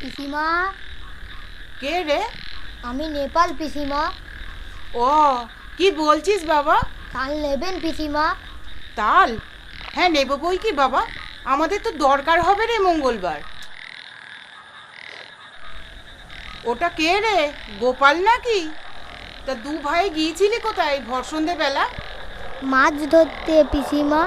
পিসিমা? কে রে? আমি নেপাল পিসিমা। ও কি বলছিস বাবা? কাল নেবেন পিসিমা? তাল? হ্যাঁ নেব বই কি বাবা? আমাদের তো দরকার হবে রে মঙ্গলবার। ওটা কে রে? গোপাল নাকি? তা দু ভাই গিয়েছিলি কোথায় ভর বেলা মাছ ধরতে পিসিমা।